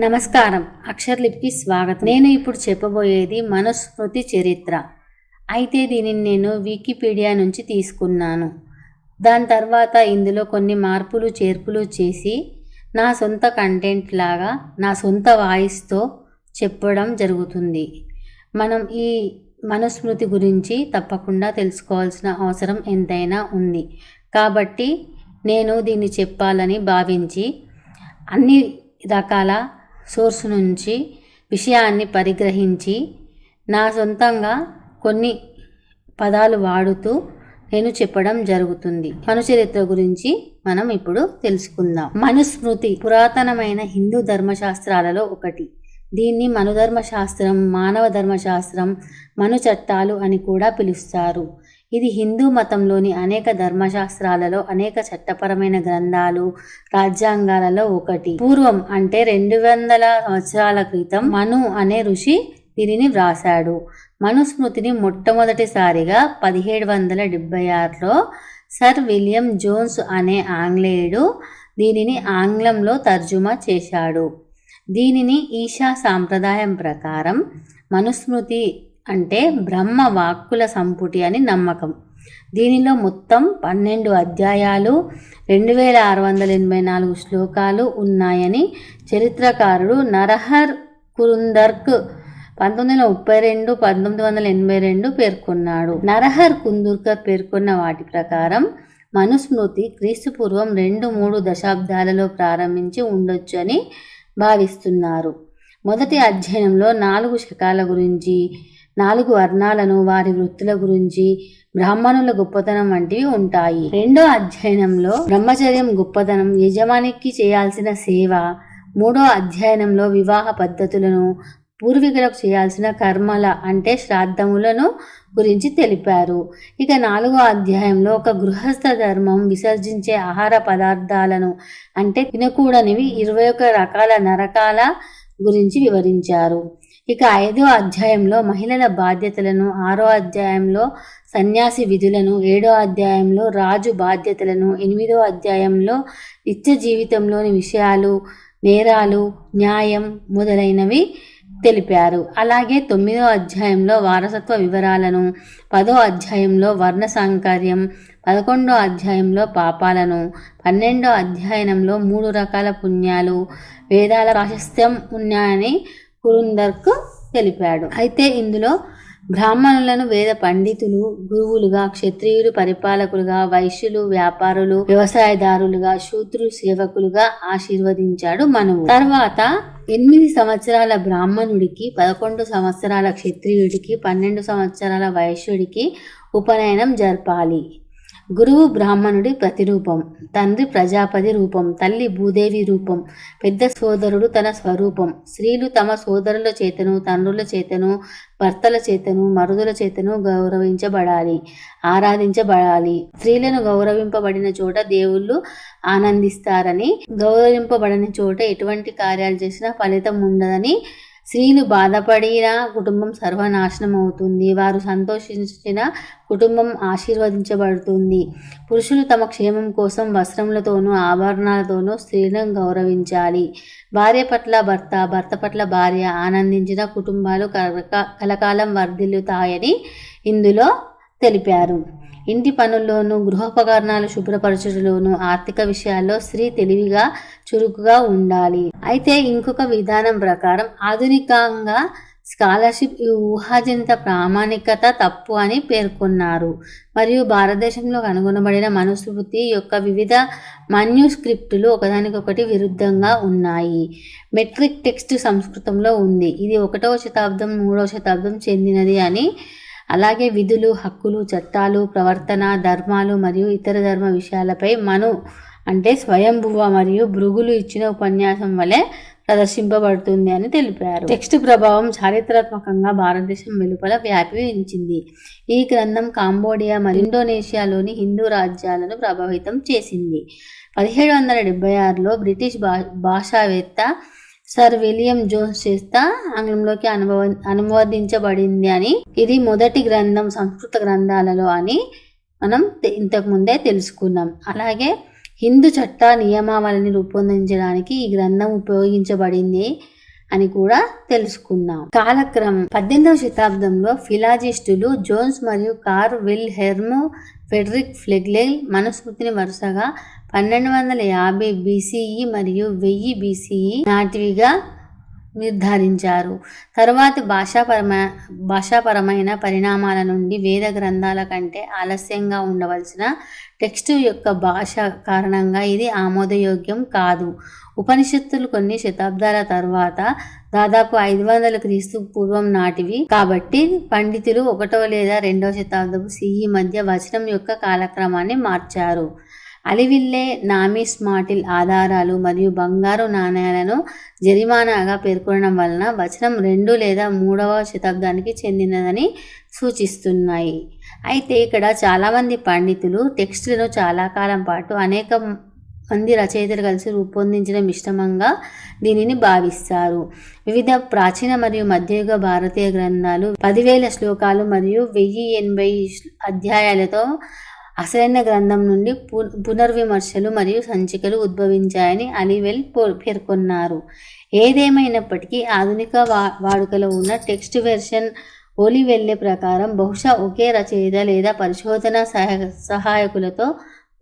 నమస్కారం. అక్షర్లిపికి స్వాగతం. నేను ఇప్పుడు చెప్పబోయేది మనుస్మృతి చరిత్ర. అయితే దీనిని నేను వికీపీడియా నుంచి తీసుకున్నాను. దాని తర్వాత ఇందులో కొన్ని మార్పులు చేర్పులు చేసి నా సొంత కంటెంట్ లాగా నా సొంత వాయిస్తో చెప్పడం జరుగుతుంది. మనం ఈ మనుస్మృతి గురించి తప్పకుండా తెలుసుకోవాల్సిన అవసరం ఎంతైనా ఉంది. కాబట్టి నేను దీన్ని చెప్పాలని భావించి అన్ని రకాల సోర్స్ నుంచి విషయాన్ని పరిగ్రహించి నా సొంతంగా కొన్ని పదాలు వాడుతూ నేను చెప్పడం జరుగుతుంది. మనుచరిత్ర గురించి మనం ఇప్పుడు తెలుసుకుందాం. మనుస్మృతి పురాతనమైన హిందూ ధర్మశాస్త్రాలలో ఒకటి. దీన్ని మనుధర్మశాస్త్రం మానవ ధర్మశాస్త్రం మను చట్టాలు అని కూడా పిలుస్తారు. ఇది హిందూ మతంలోని అనేక ధర్మశాస్త్రాలలో అనేక చట్టపరమైన గ్రంథాలు రాజ్యాంగాలలో ఒకటి. పూర్వం అంటే రెండు వందల సంవత్సరాల క్రితం మను అనే ఋషి దీనిని వ్రాశాడు. మనుస్మృతిని మొట్టమొదటిసారిగా పదిహేడు వందల డెబ్బై ఆరులో సర్ విలియం జోన్స్ అనే ఆంగ్లేయుడు దీనిని ఆంగ్లంలో తర్జుమా చేశాడు. దీనిని ఈశా సాంప్రదాయం ప్రకారం మనుస్మృతి అంటే బ్రహ్మ వాక్కుల సంపుటి అని నమ్మకం. దీనిలో మొత్తం పన్నెండు అధ్యాయాలు రెండు వేల ఆరు వందల ఎనభై నాలుగు శ్లోకాలు ఉన్నాయని చరిత్రకారుడు నరహర్ కురుందర్క్ పంతొమ్మిది వందల ముప్పై రెండు పంతొమ్మిది వందల ఎనభై రెండు పేర్కొన్నాడు. నరహర్ కుందుర్కర్ పేర్కొన్న వాటి ప్రకారం మనుస్మృతి క్రీస్తుపూర్వం రెండు మూడు దశాబ్దాలలో ప్రారంభించి ఉండొచ్చు అని భావిస్తున్నారు. మొదటి అధ్యయనంలో నాలుగు శకాల గురించి నాలుగు వర్ణాలను వారి వృత్తుల గురించి బ్రాహ్మణుల గొప్పతనం వంటివి ఉంటాయి. రెండో అధ్యయనంలో బ్రహ్మచర్యం గొప్పతనం యజమానికి చేయాల్సిన సేవ మూడో అధ్యయనంలో వివాహ పద్ధతులను పూర్వీకులకు చేయాల్సిన కర్మల అంటే శ్రాద్ధములను గురించి తెలిపారు. ఇక నాలుగో అధ్యాయంలో ఒక గృహస్థ ధర్మం విసర్జించే ఆహార పదార్థాలను అంటే తినకూడనివి ఇరవై ఒక రకాల నరకాల గురించి వివరించారు. ఇక ఐదో అధ్యాయంలో మహిళల బాధ్యతలను ఆరో అధ్యాయంలో సన్యాసి విధులను ఏడో అధ్యాయంలో రాజు బాధ్యతలను ఎనిమిదో అధ్యాయంలో నిత్య జీవితంలోని విషయాలు నేరాలు న్యాయం మొదలైనవి తెలిపారు. అలాగే తొమ్మిదో అధ్యాయంలో వారసత్వ వివరాలను పదో అధ్యాయంలో వర్ణ సాంకర్యం పదకొండో అధ్యాయంలో పాపాలను పన్నెండో అధ్యయనంలో మూడు రకాల పుణ్యాలు వేదాల ప్రాశస్త్యం ఉన్నాయని కురుందర్కు తెలిపాడు. అయితే ఇందులో బ్రాహ్మణులను వేద పండితులు గురువులుగా క్షత్రియులు పరిపాలకులుగా వైశ్యులు వ్యాపారులు వ్యవసాయదారులుగా శూద్రు సేవకులుగా ఆశీర్వదించాడు మనువు తర్వాత ఎనిమిది సంవత్సరాల బ్రాహ్మణుడికి పదకొండు సంవత్సరాల క్షత్రియుడికి పన్నెండు సంవత్సరాల వైశ్యుడికి ఉపనయనం జరపాలి. గురువు బ్రాహ్మణుడి ప్రతిరూపం తండ్రి ప్రజాపతి రూపం తల్లి భూదేవి రూపం పెద్ద సోదరుడు తన స్వరూపం. స్త్రీలు తమ సోదరుల చేతను తండ్రుల చేతను భర్తల చేతను మరుదుల చేతను గౌరవించబడాలి ఆరాధించబడాలి. స్త్రీలను గౌరవింపబడిన చోట దేవుళ్ళు ఆనందిస్తారని గౌరవింపబడని చోట ఎటువంటి కార్యాలు చేసినా ఫలితం ఉండదని స్త్రీలు బాధపడిన కుటుంబం సర్వనాశనం అవుతుంది. వారు సంతోషించిన కుటుంబం ఆశీర్వదించబడుతుంది. పురుషులు తమ క్షేమం కోసం వస్త్రములతోనూ ఆభరణాలతోనూ స్త్రీలను గౌరవించాలి. భార్య పట్ల భర్త భర్త పట్ల భార్య ఆనందించిన కుటుంబాలు కలక కలకాలం వర్ధిల్లుతాయని ఇందులో తెలిపారు. ఇంటి పనుల్లోనూ గృహోపకరణాలు శుభ్రపరచుటలోనూ ఆర్థిక విషయాల్లో స్త్రీ తెలివిగా చురుకుగా ఉండాలి. అయితే ఇంకొక విధానం ప్రకారం ఆధునికంగా స్కాలర్షిప్ ఈ ఊహాజనిత ప్రామాణికత తప్పు అని పేర్కొన్నారు. మరియు భారతదేశంలో కనుగొనబడిన మనుస్మృతి యొక్క వివిధ మన్యుస్క్రిప్టులు ఒకదానికొకటి విరుద్ధంగా ఉన్నాయి. మెట్రిక్ టెక్స్ట్ సంస్కృతంలో ఉంది. ఇది ఒకటవ శతాబ్దం మూడవ శతాబ్దం చెందినది అని అలాగే విధులు హక్కులు చట్టాలు ప్రవర్తన ధర్మాలు మరియు ఇతర ధర్మ విషయాలపై మను అంటే స్వయంభువ మరియు భృగులు ఇచ్చిన ఉపన్యాసం వలె ప్రదర్శింపబడుతుంది అని తెలిపారు. టెక్స్ట్ ప్రభావం చారిత్రాత్మకంగా భారతదేశం వెలుపల వ్యాపించింది. ఈ గ్రంథం కాంబోడియా మరియు ఇండోనేషియాలోని హిందూ రాజ్యాలను ప్రభావితం చేసింది. పదిహేడు వందల డెబ్బై ఆరులో బ్రిటిష్ భా భాషావేత్త సర్ విలియం జోన్స్ చేత ఆంగ్లంలోకి అనుభవ అనువదించబడింది అని. ఇది మొదటి గ్రంథం సంస్కృత గ్రంథాలలో అని మనం ఇంతకు ముందే తెలుసుకున్నాం. అలాగే హిందూ చట్ట నియమావళిని రూపొందించడానికి ఈ గ్రంథం ఉపయోగించబడింది అని కూడా తెలుసుకున్నాం. కాలక్రమం. పద్దెనిమిదవ శతాబ్దంలో ఫిలాజిస్టులు జోన్స్ మరియు కార్ విల్ హెర్మ్ ఫెడరిక్ ఫ్లెగ్లెల్ మనుస్మృతిని వరుసగా పన్నెండు వందల యాభై బీసీఈ మరియు వెయ్యి బీసీఈ నాటివిగా నిర్ధారించారు. తరువాతి భాషాపరమ భాషాపరమైన పరిణామాల నుండి వేద గ్రంథాల కంటే ఆలస్యంగా ఉండవలసిన టెక్స్ట్ యొక్క భాష కారణంగా ఇది ఆమోదయోగ్యం కాదు. ఉపనిషత్తులు కొన్ని శతాబ్దాల తర్వాత దాదాపు ఐదు వందల క్రీస్తు పూర్వం నాటివి కాబట్టి పండితులు ఒకటవ లేదా రెండవ శతాబ్దపు సిఈ మధ్య వచనం యొక్క కాలక్రమాన్ని మార్చారు. అలివిల్లే నామిస్మాటిల్ ఆధారాలు మరియు బంగారు నాణేలను జరిమానాగా పేర్కొనడం వలన వచనం రెండు లేదా మూడవ శతాబ్దానికి చెందినదని సూచిస్తున్నాయి. అయితే ఇక్కడ చాలామంది పండితులు టెక్స్ట్లను చాలా కాలం పాటు అనేక మంది రచయితలు కలిసి రూపొందించిన మిశ్రమంగా దీనిని భావిస్తారు. వివిధ ప్రాచీన మరియు మధ్యయుగ భారతీయ గ్రంథాలు పదివేల శ్లోకాలు మరియు వెయ్యి ఎనభై అధ్యాయాలతో అసలైన గ్రంథం నుండి పు పునర్విమర్శలు మరియు సంచికలు ఉద్భవించాయని అలివెల్ పేర్కొన్నారు. ఏదేమైనప్పటికీ ఆధునిక వా వాడుకలో ఉన్న టెక్స్ట్ వెర్షన్ ఓలివెల్లే ప్రకారం బహుశా ఒకే రచయిత లేదా పరిశోధన సహాయ సహాయకులతో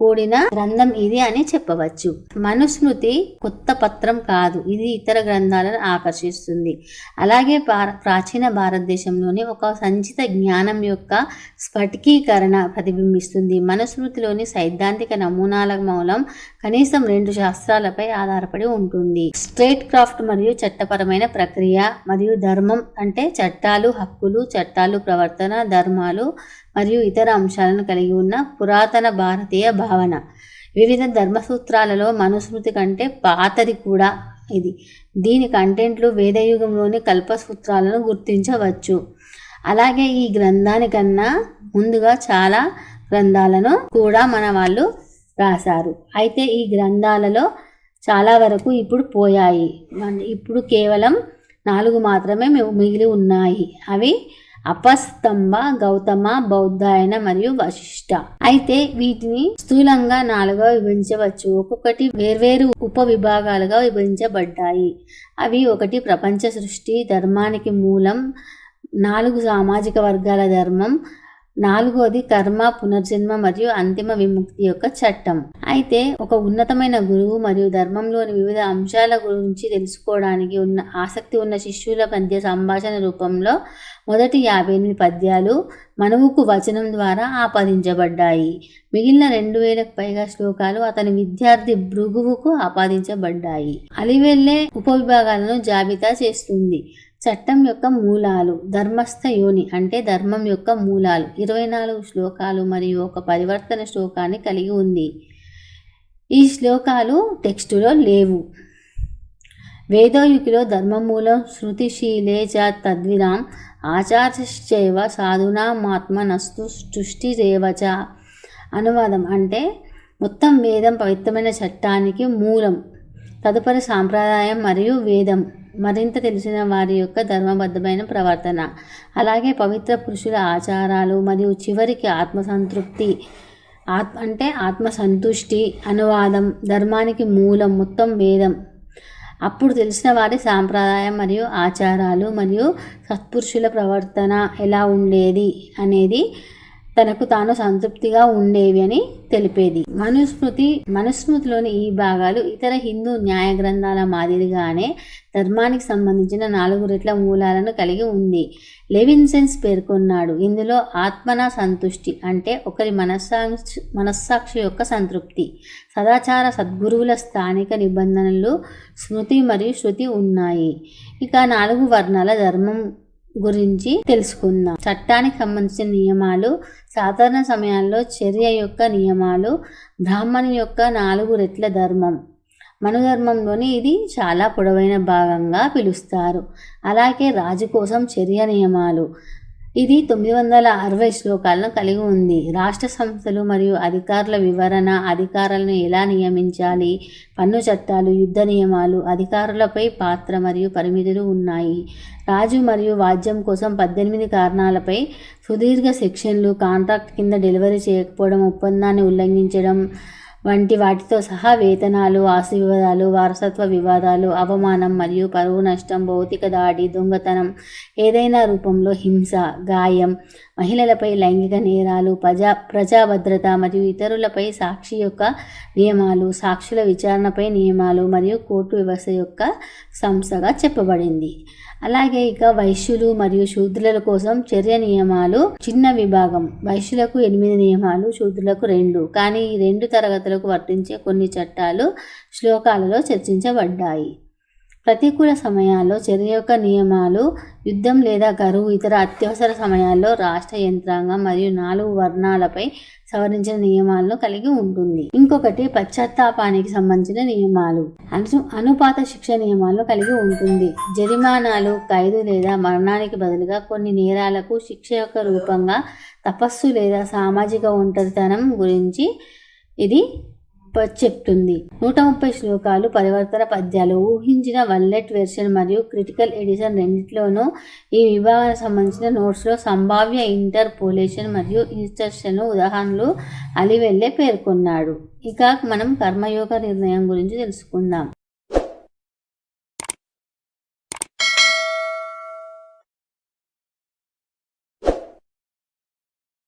కూడిన గ్రంథం ఇది అని చెప్పవచ్చు. మనుస్మృతి కొత్త పత్రం కాదు ఇది ఇతర గ్రంథాలను ఆకర్షిస్తుంది. అలాగే ప్రాచీన భారతదేశంలోని ఒక సంచిత జ్ఞానం యొక్క స్ఫటికీకరణ ప్రతిబింబిస్తుంది. మనుస్మృతిలోని సైద్ధాంతిక నమూనాల మూలం కనీసం రెండు శాస్త్రాలపై ఆధారపడి ఉంటుంది. స్ట్రేట్ క్రాఫ్ట్ మరియు చట్టపరమైన ప్రక్రియ మరియు ధర్మం అంటే చట్టాలు హక్కులు చట్టాలు ప్రవర్తన ధర్మాలు మరియు ఇతర అంశాలను కలిగి ఉన్న పురాతన భారతీయ భావన. వివిధ ధర్మసూత్రాలలో మనుస్మృతి కంటే పాతది కూడా ఇది. దీని కంటెంట్లు వేదయుగంలోని కల్పసూత్రాలను గుర్తించవచ్చు. అలాగే ఈ గ్రంథానికన్నా ముందుగా చాలా గ్రంథాలను కూడా మన వాళ్ళు రాశారు. అయితే ఈ గ్రంథాలలో చాలా వరకు ఇప్పుడు పోయాయి. ఇప్పుడు కేవలం నాలుగు మాత్రమే మిగిలి ఉన్నాయి. అవి అపస్తంభ గౌతమ బౌద్ధాయన మరియు వశిష్ట. అయితే వీటిని స్థూలంగా నాలుగా విభజించవచ్చు. ఒక్కొక్కటి వేర్వేరు ఉప విభాగాలుగా విభజించబడ్డాయి. అవి ఒకటి ప్రపంచ సృష్టి ధర్మానికి మూలం నాలుగు సామాజిక వర్గాల ధర్మం నాలుగోది కర్మ పునర్జన్మ మరియు అంతిమ విముక్తి యొక్క చట్టం. అయితే ఒక ఉన్నతమైన గురువు మరియు ధర్మంలోని వివిధ అంశాల గురించి తెలుసుకోవడానికి ఉన్న ఆసక్తి ఉన్న శిష్యుల మధ్య సంభాషణ రూపంలో మొదటి యాభై ఎనిమిది పద్యాలు మనువుకు వచనం ద్వారా ఆపాదించబడ్డాయి. మిగిలిన రెండు వేలకు పైగా శ్లోకాలు అతని విద్యార్థి భృగువుకు ఆపాదించబడ్డాయి. అలివెల్లే ఉపవిభాగాలను జాబితా చేస్తుంది. చట్టం యొక్క మూలాలు ధర్మస్థ యోని అంటే ధర్మం యొక్క మూలాలు. ఇరవై నాలుగు శ్లోకాలు మరియు ఒక పరివర్తన శ్లోకాన్ని కలిగి ఉంది. ఈ శ్లోకాలు టెక్స్టులో లేవు. వేదోయుగిలో ధర్మమూలం శృతిశీలే చ తద్విరాం ఆచార్యశ్చైవ సాధునామాత్మనస్తు సృష్టిరేవచ అనువాదం అంటే మొత్తం వేదం పవిత్రమైన చట్టానికి మూలం తదుపరి సాంప్రదాయం మరియు వేదం. మరింత తెలిసిన వారి యొక్క ధర్మబద్ధమైన ప్రవర్తన. అలాగే పవిత్ర పురుషుల ఆచారాలు మరియు చివరికి ఆత్మసంతృప్తి ఆత్ అంటే ఆత్మసంతుష్టి అనువాదం ధర్మానికి మూలం మొత్తం వేదం. అప్పుడు తెలిసిన వారి సాంప్రదాయం మరియు ఆచారాలు మరియు సత్పురుషుల ప్రవర్తన ఎలా ఉండేది అనేది తనకు తాను సంతృప్తిగా ఉండేవి అని తెలిపేది. మనుస్మృతి మనుస్మృతిలోని ఈ భాగాలు ఇతర హిందూ న్యాయ గ్రంథాల మాదిరిగానే ధర్మానికి సంబంధించిన నాలుగు రెట్ల మూలాలను కలిగి ఉంది. లెవిన్సెన్స్ పేర్కొన్నాడు. ఇందులో ఆత్మన సంతుష్టి అంటే ఒకరి మనస్సాక్షి మనస్సాక్షి యొక్క సంతృప్తి. సదాచార సద్గురువుల స్థానిక నిబంధనలు స్మృతి మరియు శృతి ఉన్నాయి. ఇక నాలుగు వర్ణాల ధర్మం గురించి తెలుసుకుందాం. చట్టానికి సంబంధించిన నియమాలు సాధారణ సమయాల్లో చర్య యొక్క నియమాలు బ్రాహ్మణి యొక్క నాలుగు రెట్ల ధర్మం. మనుధర్మంలోని ఇది చాలా పొడవైన భాగంగా పిలుస్తారు. అలాగే రాజు కోసం చర్య నియమాలు ఇది తొమ్మిది వందల అరవై శ్లోకాలను కలిగి ఉంది. రాష్ట్ర సంస్థలు మరియు అధికారుల వివరణ అధికారులను ఎలా నియమించాలి పన్ను చట్టాలు యుద్ధ నియమాలు అధికారులపై పాత్ర మరియు పరిమితులు ఉన్నాయి. రాజు మరియు వాద్యం కోసం పద్దెనిమిది కారణాలపై సుదీర్ఘ సెక్షన్లు కాంట్రాక్ట్ కింద డెలివరీ చేయకపోవడం ఒప్పందాన్ని ఉల్లంఘించడం వంటి వాటితో సహా వేతనాలు ఆస్తి వివాదాలు వారసత్వ వివాదాలు అవమానం మరియు పరువు నష్టం భౌతిక దాడి దొంగతనం ఏదైనా రూపంలో హింస గాయం మహిళలపై లైంగిక నేరాలు ప్రజా ప్రజాభద్రత మరియు ఇతరులపై సాక్షి యొక్క నియమాలు సాక్షుల విచారణపై నియమాలు మరియు కోర్టు వ్యవస్థ యొక్క సంస్థగా చెప్పబడింది. అలాగే ఇక వైశ్యులు మరియు శూద్రుల కోసం చర్య నియమాలు చిన్న విభాగం. వైశ్యులకు ఎనిమిది నియమాలు శూద్రులకు రెండు. కానీ ఈ రెండు తరగతులకు వర్తించే కొన్ని చట్టాలు శ్లోకాలలో చర్చించబడ్డాయి. ప్రతికూల సమయాల్లో చర్య యొక్క నియమాలు యుద్ధం లేదా కరువు ఇతర అత్యవసర సమయాల్లో రాష్ట్ర యంత్రాంగం మరియు నాలుగు వర్ణాలపై సవరించిన నియమాలను కలిగి ఉంటుంది. ఇంకొకటి పశ్చాత్తాపానికి సంబంధించిన నియమాలు. అను అనుపాత శిక్ష నియమాలను కలిగి ఉంటుంది. జరిమానాలు ఖైదు లేదా మరణానికి బదులుగా కొన్ని నేరాలకు శిక్ష యొక్క రూపంగా తపస్సు లేదా సామాజిక ఒంటరితనం గురించి ఇది చెప్తుంది. నూట ముప్పై శ్లోకాలు పరివర్తన పద్యాలు ఊహించిన వల్లెట్ వెర్షన్ మరియు క్రిటికల్ ఎడిషన్ రెండిట్లోనూ ఈ విభాగానికి సంబంధించిన నోట్స్లో సంభావ్య ఇంటర్పోలేషన్ మరియు ఇన్స్టర్షన్ ఉదాహరణలు అలివెల్లే పేర్కొన్నాడు. ఇక మనం కర్మయోగ నిర్ణయం గురించి తెలుసుకుందాం.